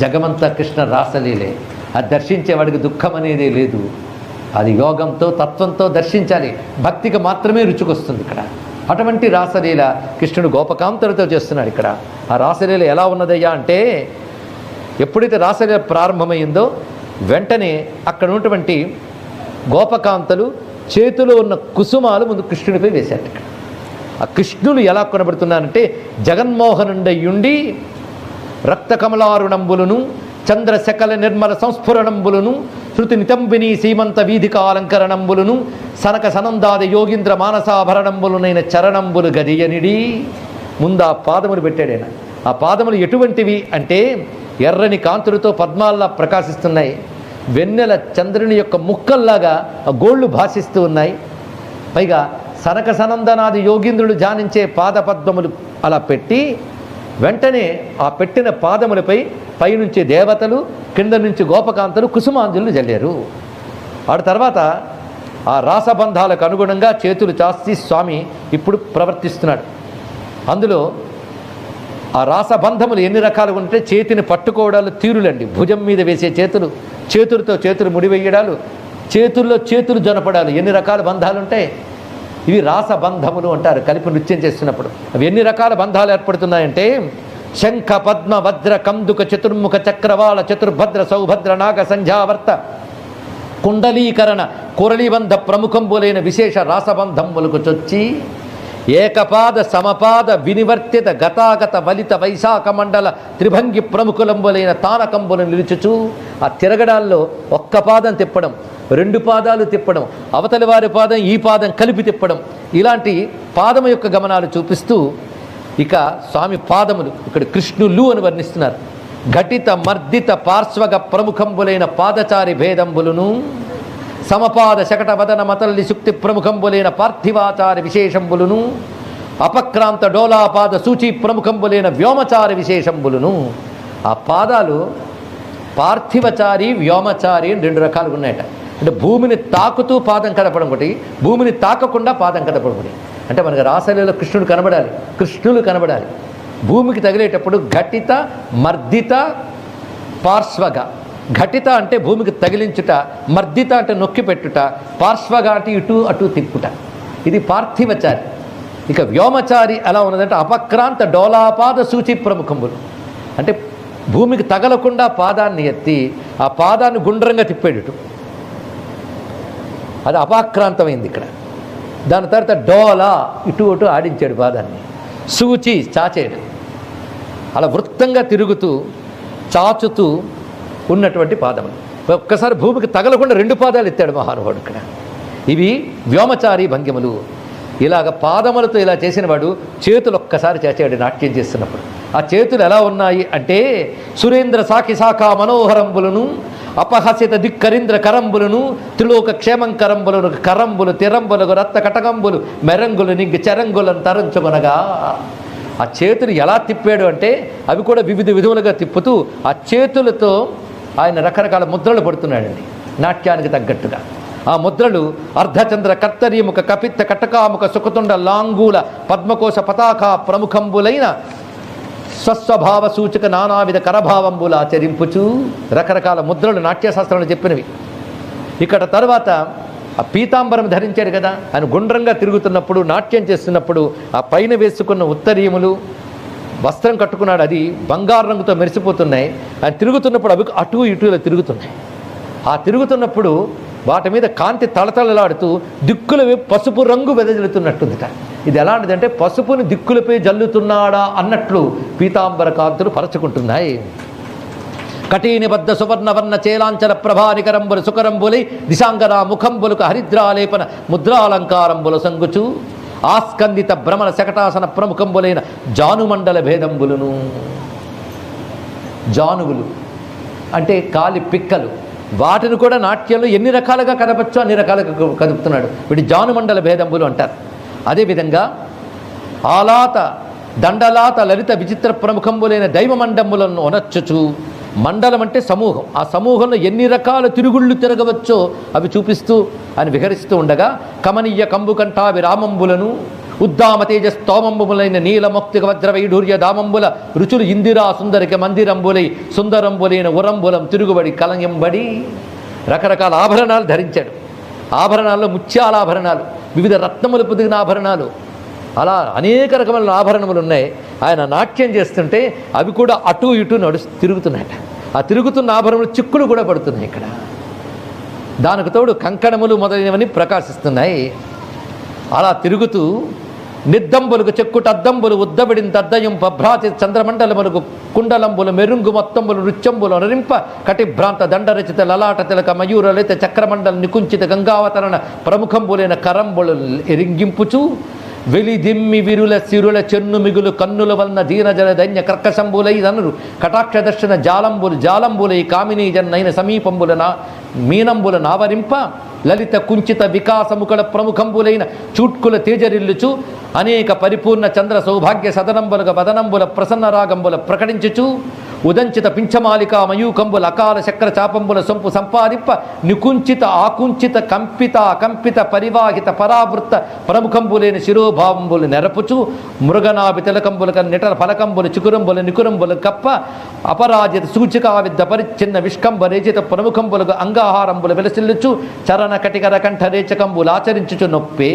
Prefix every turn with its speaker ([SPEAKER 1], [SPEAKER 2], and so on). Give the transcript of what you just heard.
[SPEAKER 1] జగమంతా కృష్ణ రాసలీలే. అది దర్శించేవాడికి దుఃఖం అనేది లేదు. అది యోగంతో తత్వంతో దర్శించాలి. భక్తికి మాత్రమే రుచికొస్తుంది ఇక్కడ. అటువంటి రాసలీల కృష్ణుడు గోపకాంతలతో చేస్తున్నాడు ఇక్కడ. ఆ రాసలీల ఎలా ఉన్నదయ్యా అంటే ఎప్పుడైతే రాసలీల ప్రారంభమైందో వెంటనే అక్కడ ఉన్నటువంటి గోపకాంతలు చేతిలో ఉన్న కుసుమాలు ముందు కృష్ణుడిపై వేశారు ఇక్కడ. ఆ కృష్ణులు ఎలా కొనబడుతున్నారంటే జగన్మోహనుండయుండి రక్తకమలారుణంబులను చంద్రశకల నిర్మల సంస్ఫురణంబులను శృతి నితంబిని సీమంత వీధిక అలంకరణంబులను సనక సనందాది యోగింద్ర మానసాభరణంబులనైన చరణంబులు గదియనిడి. ముందు ఆ పాదములు పెట్టాడైన ఆ పాదములు ఎటువంటివి అంటే ఎర్రని కాంతులతో పద్మాల్లా ప్రకాశిస్తున్నాయి. వెన్నెల చంద్రుని యొక్క ముక్కల్లాగా ఆ గోళ్ళు భాషిస్తూ ఉన్నాయి. పైగా సనక సనందనాది యోగీంద్రుడు ధ్యానించే పాదపద్మములు అలా పెట్టి వెంటనే ఆ పెట్టిన పాదములపై పైనుంచి దేవతలు కింద నుంచి గోపకాంతలు కుసుమాంజులు జల్లారు. ఆడ తర్వాత ఆ రాసబంధాలకు అనుగుణంగా చేతులు చాస్తి స్వామి ఇప్పుడు ప్రవర్తిస్తున్నాడు. అందులో ఆ రాసబంధములు ఎన్ని రకాలుగా ఉంటే చేతిని పట్టుకోవడాలు తీరులండి. భుజం మీద వేసే చేతులు చేతులతో చేతులు ముడివేయడాలు చేతుల్లో చేతులు జొనపడాలు. ఎన్ని రకాల బంధాలు ఉంటాయి? ఇవి రాసబంధములు అంటారు కలిపి నృత్యం చేస్తున్నప్పుడు. అవి ఎన్ని రకాల బంధాలు ఏర్పడుతున్నాయంటే శంఖ పద్మ వజ్ర కందుక చతుర్ముఖ చక్రవాళ చతుర్భద్ర సౌభద్ర నాగ సంధ్యావర్త కుండలీకరణ కురళీబంధ ప్రముఖంబులైన విశేష రాసబంధములకు చొచ్చి ఏకపాద సమపాద వినివర్తిత గతాగత వలిత వైశాఖ మండల త్రిభంగి ప్రముఖులంబులైన తానకంబులు నిలుచుచు ఆ తిరగడాల్లో ఒక్క పాదం తిప్పడం రెండు పాదాలు తిప్పడం అవతలి వారి పాదం ఈ పాదం కలిపి తిప్పడం ఇలాంటి పాదం యొక్క గమనాలు చూపిస్తూ ఇక స్వామి పాదములు ఇక్కడ కృష్ణులు అని వర్ణిస్తున్నారు. ఘటిత మర్దిత పార్శ్వగ ప్రముఖంబులైన పాదచారి భేదంబులను సమపాద శకట వదన మతల్లి శుక్తి ప్రముఖంబులైన పార్థివాచార విశేషంబులను అపక్రాంత డోలాపాద సూచి ప్రముఖంబులైన వ్యోమచార విశేషంబులను. ఆ పాదాలు పార్థివచారి వ్యోమచారి అని రెండు రకాలుగా ఉన్నాయట. అంటే భూమిని తాకుతూ పాదం కదపడం ఒకటి భూమిని తాకకుండా పాదం కదపడం ఒకటి. అంటే మనకు రాసలీలో కృష్ణుడు కనబడాలి కృష్ణులు కనబడాలి. భూమికి తగిలేటప్పుడు ఘటిత మర్దిత పార్శ్వగా. ఘటిత అంటే భూమికి తగిలించుట మర్దిత అంటే నొక్కి పెట్టుట పార్శ్వగా అంటే ఇటు అటు తిప్పుట. ఇది పార్థివచారి. ఇక వ్యోమచారి ఎలా ఉన్నదంటే అపక్రాంత డోలాపాద సూచి ప్రముఖములు. అంటే భూమికి తగలకుండా పాదాన్ని ఎత్తి ఆ పాదాన్ని గుండ్రంగా తిప్పేడుట. అది అపాక్రాంతమైంది ఇక్కడ. దాని తర్వాత డోలా ఇటు అటు ఆడించాడు పాదాన్ని. సూచి చాచేయడం అలా వృత్తంగా తిరుగుతూ చాచుతూ ఉన్నటువంటి పాదములు. ఒక్కసారి భూమికి తగలకుండా రెండు పాదాలు ఎత్తాడు మహానుభావుడు ఇక్కడ. ఇవి వ్యోమచారి భంగిములు. ఇలాగ పాదములతో ఇలా చేసిన వాడు చేతులు ఒక్కసారి చేసాడు నాట్యం చేస్తున్నప్పుడు. ఆ చేతులు ఎలా ఉన్నాయి అంటే సురేంద్ర సాకి శాఖ మనోహరంబులను అపహసిత దిక్కరింద్ర కరంబులను త్రిలోక క్షేమం కరంబులను కరంబులు తిరంబులకు రత్త కటకంబులు మెరంగులు నిగ్గు చెరంగులను తరంచుకొనగా ఆ చేతులు ఎలా తిప్పాడు అంటే అవి కూడా వివిధ విధములుగా తిప్పుతూ ఆ చేతులతో ఆయన రకరకాల ముద్రలు పడుతున్నాడండి. నాట్యానికి తగ్గట్టుగా. ఆ ముద్రలు అర్ధచంద్ర కర్తరీముఖ కపిత్త కటకాముఖ సుఖతుండ లాంగూల పద్మకోశ పతాక ప్రముఖంబులైన స్వస్వభావ సూచక నానావిధ కరభావంబుల ఆచరింపుచు రకరకాల ముద్రలు నాట్యశాస్త్రంలో చెప్పినవి. ఇక్కడ తర్వాత ఆ పీతాంబరం ధరించాడు కదా. ఆయన గుండ్రంగా తిరుగుతున్నప్పుడు నాట్యం చేస్తున్నప్పుడు ఆ పైన వేసుకున్న ఉత్తరీయములు వస్త్రం కట్టుకున్నాడు అది బంగారు రంగుతో మెరిసిపోతున్నాయి. ఆయన తిరుగుతున్నప్పుడు అవి అటు ఇటులో తిరుగుతున్నాయి. ఆ తిరుగుతున్నప్పుడు వాటి మీద కాంతి తళతళలాడుతూ దిక్కుల పసుపు రంగు వెదజల్లుతున్నట్టుందిట. ఇది ఎలాంటిదంటే పసుపుని దిక్కులపై జల్లుతున్నాడా అన్నట్లు పీతాంబర కాంతులు పరచుకుంటున్నాయి. కటీనిబద్ధ సువర్ణవర్ణ చేలాంచల ప్రభానికరంబులు సుకరంబులై దిశాంగన ముఖంబులకు హరిద్రాలేపన ముద్రాలంకారంబుల సంగుచు. ఆస్కందిత భ్రమణ శకటాసన ప్రముఖంబులైన జానుమండల భేదంబులను. జానువులు అంటే కాలి పిక్కలు. వాటిని కూడా నాట్యంలో ఎన్ని రకాలుగా కదపచ్చో అన్ని రకాలుగా కదుపుతున్నాడు. వీటి జానుమండల భేదంబులు అంటారు. అదేవిధంగా ఆలాత దండలాత లలిత విచిత్ర ప్రముఖంబులైన దైవ మండములను మండలం అంటే సమూహం. ఆ సమూహంలో ఎన్ని రకాల తిరుగుళ్ళు తిరగవచ్చో అవి చూపిస్తూ అని విహరిస్తూ ఉండగా కమనీయ కంబుకంఠావి రామంబులను విరామంబులను ఉద్దామ తేజ స్తోమంబులైన నీలమొక్తిక వజ్ర వైఢూర్య దామంబుల రుచులు ఇందిరా సుందరిక మందిరంబులై సుందరంబులైన ఉరంబులం తిరుగుబడి కలంయంబడి రకరకాల ఆభరణాలు ధరించాడు. ఆభరణాల్లో ముత్యాల ఆభరణాలు వివిధ రత్నములు పొదిగిన ఆభరణాలు అలా అనేక రకమైన ఆభరణములు ఉన్నాయి ఆయన నాట్యం చేస్తుంటే అవి కూడా అటు ఇటు నడు తిరుగుతున్నాయట ఆ తిరుగుతున్న ఆభరణములు చిక్కులు కూడా పడుతున్నాయి ఇక్కడ దానికి తోడు కంకణములు మొదలైనవని ప్రకాశిస్తున్నాయి అలా తిరుగుతూ నిద్దంబులకు చెక్కుట అద్దంబులు ఉద్దబడిన దద్దయం భ్రాతి చంద్రమండలములకు కుండలంబులు మెరుంగు మొత్తంబులు నృత్యంబులు అనరింప కటిభ్రాంత దండరచిత లలాట తిలక మయూరలైతే చక్రమండల నికుంచిత గంగావతరణ ప్రముఖంబులైన కరంబులు ఎరింగింపుచు వెలిదిమ్మి విరుల సిరుల చెన్ను మిగులు కన్నుల వలన దీనజన ధన్య కర్కశంబులై ననురు కటాక్ష దర్శన జాలంబులు జాలంబులై కామినీ జన్నైన సమీపంబుల నా మీనంబుల నావరింప లలిత కుంచిత వికాసముకల ప్రముఖంబులైన చూట్కుల తేజరిల్లుచు అనేక పరిపూర్ణ చంద్ర సౌభాగ్య సదనంబులుగా వదనంబుల ప్రసన్న రాగంబుల ప్రకటించుచు ఉదంచిత పింఛమాలిక మయూకంబుల అకాల చక్ర చాపంబుల సొంపు సంపాదింప నికుంచిత ఆకుంచిత కంపిత అకంపిత పరివాహిత పరావృత్త ప్రముఖంబులేని శిరోభావంబులు నెరపుచు మృగనాభి తిలకంబుల నిటల ఫలకంబులు చికురంబుల నికురంబులు కప్ప అపరాజిత సూచిక విద్ద పరిచ్ఛిన్న విష్కంబ రేచిత ప్రముఖంబులకు అంగాహారంబులు వెలసిల్లుచు చరణ కటికర కంఠ రేచకంబులు ఆచరించుచు నొప్పే.